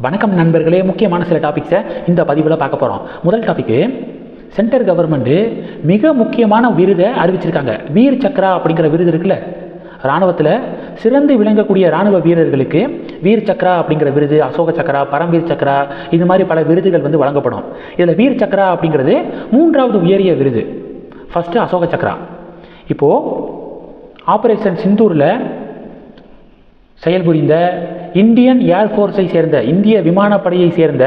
வணக்கம் நண்பர்களே முக்கியமான சில டாபிக்ஸை இந்த பதிவில் பார்க்க போகிறோம் முதல் டாபிக்கு சென்ட்ரல் கவர்மெண்ட்டு மிக முக்கியமான விருதை அறிவிச்சிருக்காங்க. வீர் சக்ரா அப்படிங்கிற விருது இருக்குல்ல? இராணுவத்தில் சிறந்து விளங்கக்கூடிய இராணுவ வீரர்களுக்கு வீர் சக்ரா அப்படிங்கிற விருது அசோக சக்ரா பரம்வீர் சக்ரா இது மாதிரி பல விருதுகள் வந்து வழங்கப்படும். இதில் வீர் சக்ரா அப்படிங்கிறது மூன்றாவது உயரிய விருது. ஃபஸ்ட்டு அசோக சக்ரா. இப்போது ஆப்ரேஷன் சிந்தூரில் செயல்புரிந்த இந்தியன் ஏர்ஃபோர்ஸை சேர்ந்த இந்திய விமானப்படையை சேர்ந்த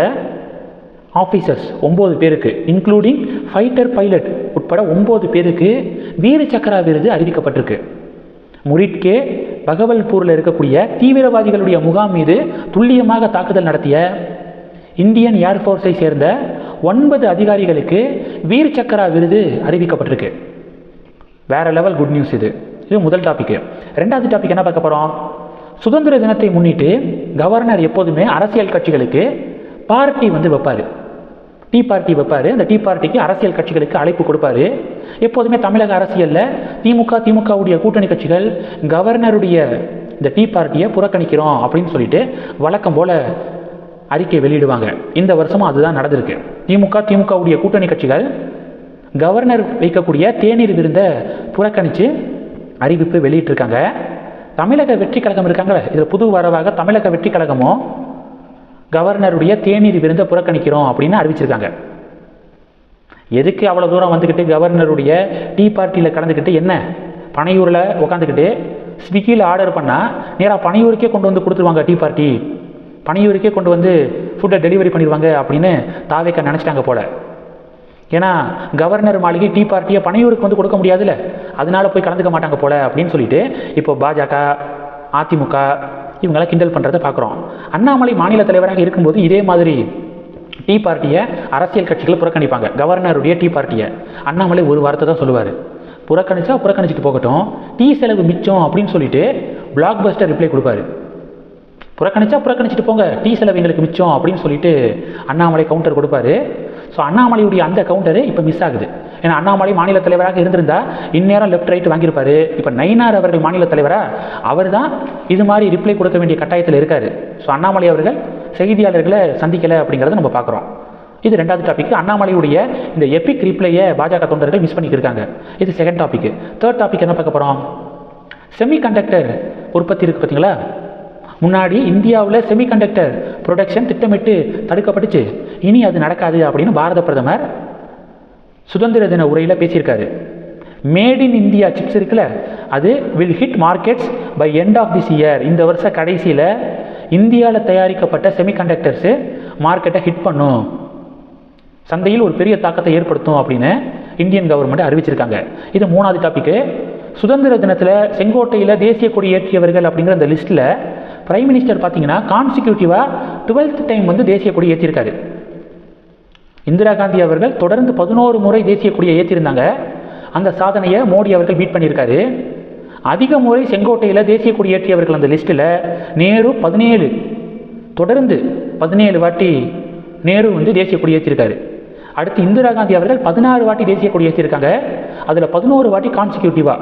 ஆஃபீஸர்ஸ் ஒம்பது பேருக்கு இன்க்ளூடிங் ஃபைட்டர் பைலட் உட்பட ஒம்பது பேருக்கு வீர சக்கரா விருது அறிவிக்கப்பட்டிருக்கு. முரிட்கே பகவல்பூரில் இருக்கக்கூடிய தீவிரவாதிகளுடைய முகாம் மீது துல்லியமாக தாக்குதல் நடத்திய இந்தியன் ஏர்ஃபோர்ஸை சேர்ந்த ஒன்பது அதிகாரிகளுக்கு வீர் சக்கரா விருது அறிவிக்கப்பட்டிருக்கு. வேற லெவல் குட் நியூஸ் இது. இது முதல் டாபிக் ரெண்டாவது டாபிக் என்ன பார்க்க போகிறோம் சுதந்திர தினத்தை முன்னிட்டு கவர்னர் எப்போதுமே அரசியல் கட்சிகளுக்கு பார்ட்டி வந்து வைப்பார். டீ பார்ட்டி வைப்பார். அந்த டீ பார்ட்டிக்கு அரசியல் கட்சிகளுக்கு அழைப்பு கொடுப்பாரு. எப்போதுமே தமிழக அரசியலில் திமுக திமுகவுடைய கூட்டணி கட்சிகள் கவர்னருடைய இந்த டீ பார்ட்டியை புறக்கணிக்கிறோம் அப்படின்னு சொல்லிட்டு வழக்கம் போல் அறிக்கை வெளியிடுவாங்க. இந்த வருஷமும் அதுதான் நடந்திருக்கு. திமுக திமுகவுடைய கூட்டணி கட்சிகள் கவர்னர் வைக்கக்கூடிய தேநீர் விருந்தை புறக்கணித்து அறிவிப்பு வெளியிட்டிருக்காங்க. தமிழக வெற்றி கழகம் இருக்காங்களே இதில் புது வரவாக தமிழக வெற்றி கழகமும் கவர்னருடைய தேநீர் விருந்தை புறக்கணிக்கிறோம் அப்படின்னு அறிவிச்சிருக்காங்க. எதுக்கு அவ்வளோ தூரம் வந்துக்கிட்டு கவர்னருடைய டீ பார்ட்டியில் கலந்துக்கிட்டு என்ன? பனையூரில் உட்காந்துக்கிட்டு ஸ்விக்கியில் ஆர்டர் பண்ணால் நேராக பனையூருக்கே கொண்டு வந்து கொடுத்துருவாங்க டீ பார்ட்டி. பனையூருக்கே கொண்டு வந்து ஃபுட்டை டெலிவரி பண்ணிடுவாங்க அப்படின்னு தாவேக்க நினச்சிட்டாங்க போல. ஏன்னா கவர்னர் மாளிகை டீ பார்ட்டியை பனையூருக்கு வந்து கொடுக்க முடியாதுல்ல. அதனால போய் கலந்துக்க மாட்டாங்க போல அப்படின்னு சொல்லிட்டு இப்போ பாஜக அதிமுக இவங்களாம் கிண்டல் பண்ணுறதை பார்க்குறோம். அண்ணாமலை மாநில தலைவராக இருக்கும்போது இதே மாதிரி டீ பார்ட்டியை அரசியல் கட்சிகள் புறக்கணிப்பாங்க. கவர்னருடைய டீ பார்ட்டியை அண்ணாமலை ஒரு வார்த்தை தான் சொல்லுவார். புறக்கணிச்சா புறக்கணிச்சிட்டு போகட்டும். டீ செலவு மிச்சம் அப்படின்னு சொல்லிட்டு பிளாக் பஸ்டர் ரிப்ளை கொடுப்பாரு. புறக்கணிச்சா புறக்கணிச்சிட்டு போங்க. டீ செலவு எங்களுக்கு மிச்சம் அப்படின்னு சொல்லிட்டு அண்ணாமலை கவுண்டர் கொடுப்பாரு. ஸோ அண்ணாமலையுடைய அந்த கவுண்டரு இப்போ மிஸ் ஆகுது. ஏன்னா அண்ணாமலை மாநில தலைவராக இருந்திருந்தா இந்நேரம் லெஃப்ட் ரைட் வாங்கியிருப்பாரு. இப்போ நைனார் அவர்கள் மாநில தலைவராக அவர் தான் இது மாதிரி ரிப்ளை கொடுக்க வேண்டிய கட்டாயத்தில் இருக்கார். ஸோ அண்ணாமலை அவர்கள் செய்தியாளர்களை சந்திக்கலை அப்படிங்கிறத நம்ம பார்க்குறோம் இது ரெண்டாவது டாபிக் அண்ணாமலையுடைய இந்த எபிக் ரிப்ளையை பாஜக தொண்டர்கள் மிஸ் பண்ணிக்கிருக்காங்க. இது செகண்ட் டாபிக் தேர்ட் டாபிக் என்ன பார்க்க போகிறோம் செமி கண்டக்டர் உற்பத்தி இருக்குது பார்த்தீங்களா முன்னாடி இந்தியாவில் செமிகண்டக்டர் ப்ரொடக்ஷன் திட்டமிட்டு தடுக்கப்பட்டுச்சு. இனி அது நடக்காது அப்படின்னு பாரத பிரதமர் சுதந்திர தின உரையில் பேசியிருக்காரு. மேட் இன் இந்தியா சிப்ஸ் இருக்குல்ல அது will hit markets by end of this year இந்த வருஷ கடைசியில் இந்தியாவில் தயாரிக்கப்பட்ட செமிகண்டக்டர்ஸு மார்க்கெட்டை ஹிட் பண்ணும். சந்தையில் ஒரு பெரிய தாக்கத்தை ஏற்படுத்தும் அப்படின்னு இந்தியன் கவர்மெண்ட் அறிவிச்சிருக்காங்க. இது மூணாவது டாப்பிக்கு சுதந்திர தினத்தில் செங்கோட்டையில் தேசிய கொடி ஏற்றியவர்கள் அப்படிங்கிற அந்த லிஸ்ட்டில் பிரைம் மினிஸ்டர் பார்த்தீங்கன்னா கான்ஸ்டியூட்டிவாக டுவெல்த் டைம் வந்து தேசிய கொடி ஏற்றிருக்காரு இந்திரா காந்தி அவர்கள் தொடர்ந்து பதினோரு முறை தேசிய கொடியை ஏற்றிருந்தாங்க. அந்த சாதனையை மோடி அவர்கள் மீட் பண்ணியிருக்காரு. அதிக முறை செங்கோட்டையில் தேசிய கொடி ஏற்றியவர்கள் அந்த லிஸ்ட்டில் நேரு பதினேழு. தொடர்ந்து பதினேழு வாட்டி நேரு வந்து தேசிய கொடி ஏற்றிருக்காரு. அடுத்து இந்திரா காந்தி அவர்கள் பதினாறு வாட்டி தேசிய கொடி ஏற்றிருக்காங்க. அதில் பதினோரு வாட்டி கான்சிக்யூட்டிவாக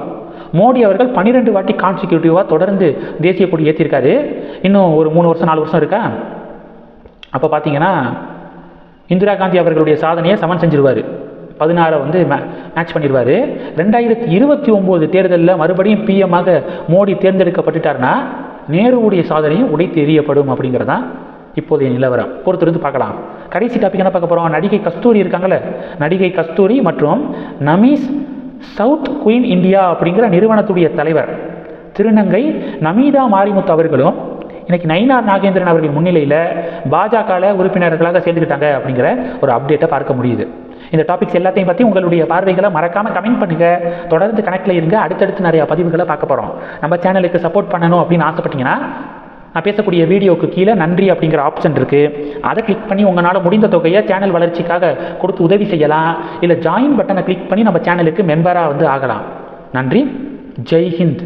மோடி அவர்கள் பன்னிரெண்டு வாட்டி கான்சிக்யூட்டிவாக தொடர்ந்து தேசிய கொடி ஏற்றிருக்காரு. இன்னும் ஒரு மூணு வருஷம் நாலு வருஷம் இருக்கா? அப்போ பார்த்தீங்கன்னா இந்திரா காந்தி அவர்களுடைய சாதனையை சமன் செஞ்சிருவார். பதினாறை வந்து மே மேட்ச் பண்ணிடுவார் ரெண்டாயிரத்தி இருபத்தி ஒம்பது தேர்தலில் மறுபடியும் பிஎம்மாக மோடி தேர்ந்தெடுக்கப்பட்டுட்டார்னா நேருவுடைய சாதனையும் உடைத்து எறியப்படும் அப்படிங்கிறதான் இப்போதைய நிலவரம். பொறுத்திருந்து பார்க்கலாம். கடைசி டாபிக் என்ன பார்க்க போகிறோம் நடிகை கஸ்தூரி இருக்காங்களே நடிகை கஸ்தூரி மற்றும் நமீஸ் சவுத் குயின் இந்தியா அப்படிங்கிற நிறுவனத்துடைய தலைவர். திருநங்கை நமீதா மாரிமுத்து அவர்களும் இன்னைக்கு நயினார் நாகேந்திரன் அவர்கள் முன்னிலையில் பாஜகவில் உறுப்பினர்களாக சேர்ந்துக்கிட்டாங்க அப்படிங்கிற ஒரு அப்டேட்டை பார்க்க முடியுது. இந்த டாபிக்ஸ் எல்லாத்தையும் பற்றி உங்களுடைய பார்வைகளை மறக்காமல் கமெண்ட் பண்ணுங்கள் தொடர்ந்து கணக்கில் இருங்க. அடுத்தடுத்து நிறையா பதிவுகளை பார்க்க போகிறோம் நம்ம சேனலுக்கு சப்போர்ட் பண்ணணும் அப்படின்னு ஆசைப்பட்டீங்கன்னா நான் பேசக்கூடிய வீடியோக்கு கீழே நன்றி அப்படிங்கிற ஆப்ஷன் இருக்குது அதை கிளிக் பண்ணி உங்களால் முடிந்த தொகையை சேனல் வளர்ச்சிக்காக கொடுத்து உதவி செய்யலாம். இல்லை ஜாயின் பட்டனை கிளிக் பண்ணி நம்ம சேனலுக்கு மெம்பராக வந்து ஆகலாம். நன்றி. ஜெய் ஹிந்த்.